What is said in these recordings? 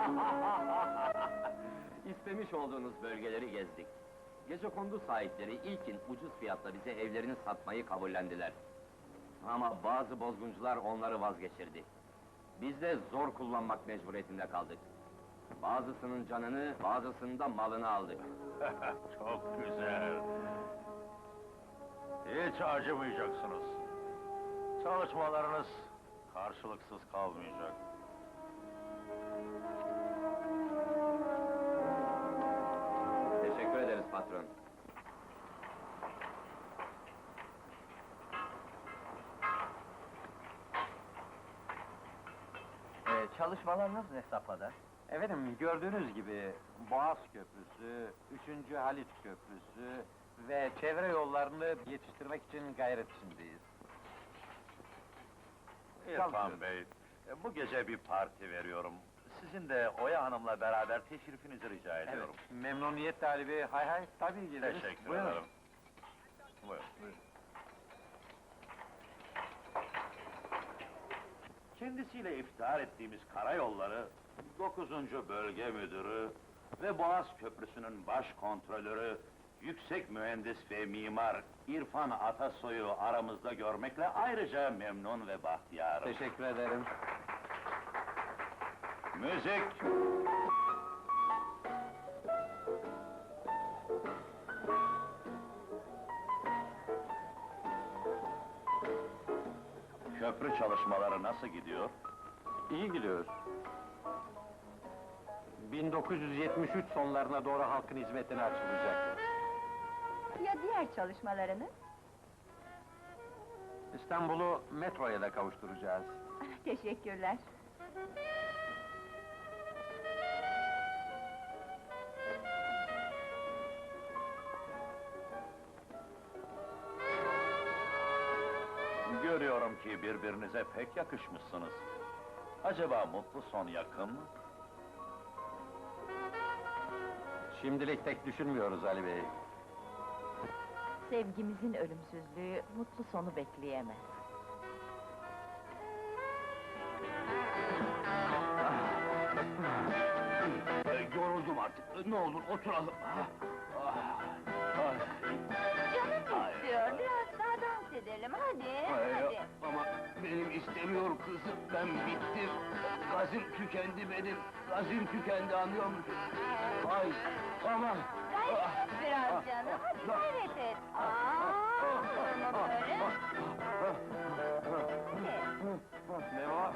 İstemiş olduğunuz bölgeleri gezdik. Gecekondu sahipleri ilkin ucuz fiyatla bize evlerini satmayı kabullendiler. Ama bazı bozguncular onları vazgeçirdi. Biz de zor kullanmak mecburiyetinde kaldık. Bazısının canını, bazısının da malını aldık. Çok güzel. Hiç acımayacaksınız. Çalışmalarınız karşılıksız kalmayacak. Ederiz patron. Ee, çalışmalar nasıl hesapladı? Efendim gördüğünüz gibi Boğaz Köprüsü, 3. Haliç Köprüsü ve çevre yollarını yetiştirmek için gayret içindeyiz. İrfan. Bey, bu gece bir parti veriyorum. Sizin de Oya Hanım'la beraber teşrifinizi rica Evet, ediyorum. memnuniyet talibi, hay hay, tabii gideriz. Teşekkür Buyurun. ederim. Buyurun. Kendisiyle iftihar ettiğimiz karayolları 9. Bölge Müdürü ve Boğaz Köprüsü'nün baş kontrolörü Yüksek Mühendis ve Mimar İrfan Atasoy'u aramızda görmekle ayrıca memnun ve bahtiyarım. Teşekkür ederim. Müzik! Köprü çalışmaları nasıl gidiyor? İyi gidiyor. 1973 sonlarına doğru halkın hizmetine açılacak. Ya diğer çalışmalarını? İstanbul'u metroya da kavuşturacağız. Teşekkürler. Ki birbirinize pek yakışmışsınız. Acaba mutlu son yakın mı? Şimdilik pek düşünmüyoruz Ali Bey. Sevgimizin ölümsüzlüğü mutlu sonu bekleyemez. yoruldum artık. Ne olur oturalım. Canım istiyor, biraz edelim, hadi, hadi. Ama benim istemiyor kızım, ben bittim. Gazım tükendi benim, gazım tükendi anlıyor musun? Ay, ama... Gayret et biraz canım, hadi gayret et. Aa, durma böyle. Hadi. Memo,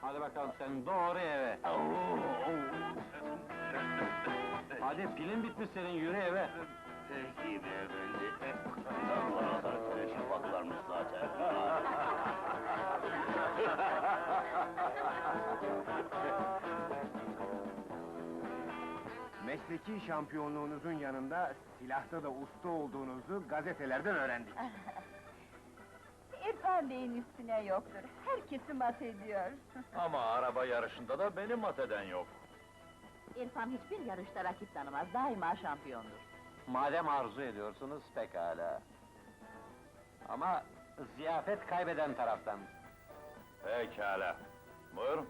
hadi bakalım sen doğru eve. Hadi pilin bitmiş senin, yürü eve. Peki beyefendi. atlarmış zaten. Mesleki şampiyonluğunuzun yanında silahta da usta olduğunuzu gazetelerden öğrendik. İrfan Bey'in üstüne yoktur, herkesi mat ediyor. Ama araba yarışında da benim mat eden yok. İrfan hiçbir yarışta rakip tanımaz, daima şampiyondur. Madem arzu ediyorsunuz, pekala. Ama ziyafet kaybeden taraftan. Pekala. Buyurun.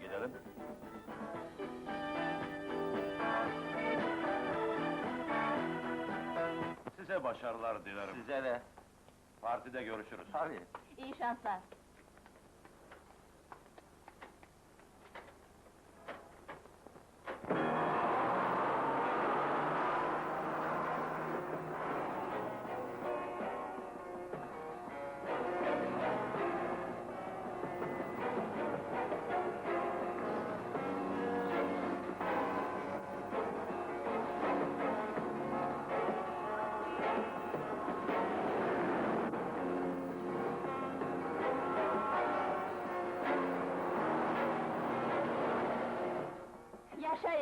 Gidelim. Size başarılar dilerim. Size de. Partide görüşürüz. Tabii. İyi şanslar.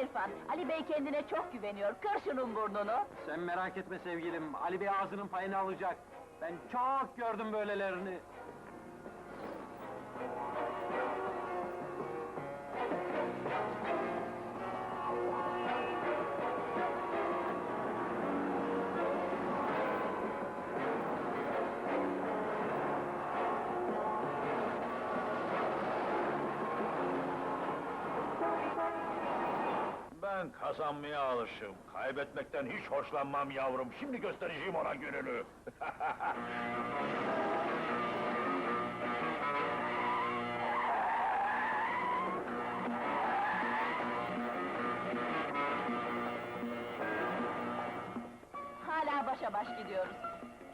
İrfan, Ali Bey kendine çok güveniyor, kır şunun burnunu. Sen merak etme sevgilim, Ali Bey ağzının payını alacak. Ben çok gördüm böylelerini. Ben kazanmaya alışım. Kaybetmekten hiç hoşlanmam yavrum. Şimdi göstereceğim ona gününü. Hala başa baş gidiyoruz.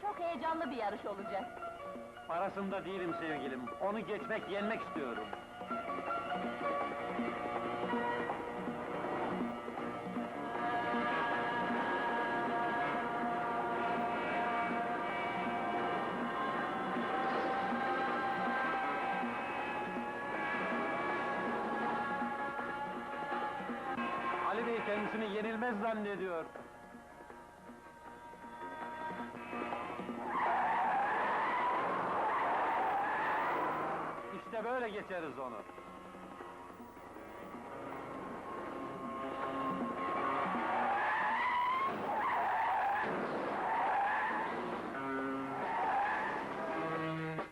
Çok heyecanlı bir yarış olacak. Parasında değilim sevgilim. Onu geçmek, yenmek istiyorum. Bey kendisini yenilmez zannediyor. İşte böyle geçeriz onu.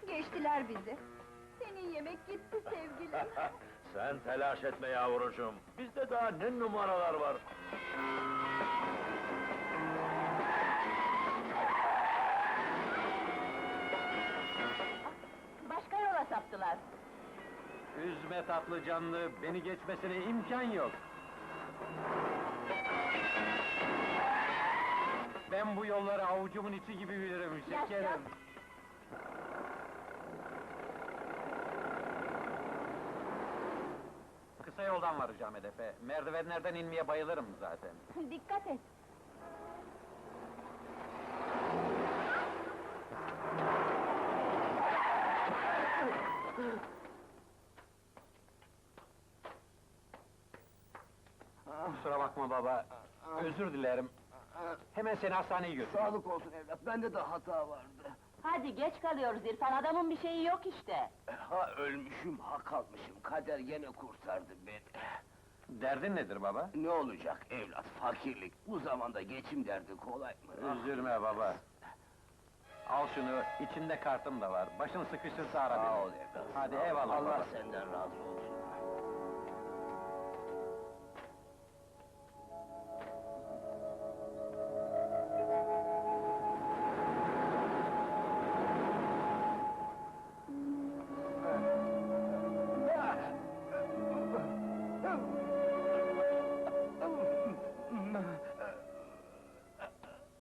Geçtiler bizi. Senin yemek gitti sevgilim. Sen telaş etme yavrucuğum. Bizde daha ne numaralar var. Başka yola saptılar. Üzme tatlı canlı, beni geçmesine imkan yok. Ben bu yolları avucumun içi gibi bilirim şekerim. Yaşa. Kısa yoldan varacağım hedefe. Merdivenlerden inmeye bayılırım zaten. Dikkat et. Kusura bakma baba, özür dilerim. Hemen seni hastaneye götüreyim. Sağlık olsun evlat, bende de hata vardı. Hadi geç kalıyoruz İrfan, adamın bir şeyi yok işte. Ha ölmüşüm, ha kalmışım, kader gene kurtardı beni. Derdin nedir baba? Ne olacak evlat, fakirlik. Bu zamanda geçim derdi kolay mı? Üzülme baba. Al şunu, içinde kartım da var. Başın sıkışırsa ara Sağ beni. ol evlat. Hadi eyvallah Allah baba. senden razı olsun.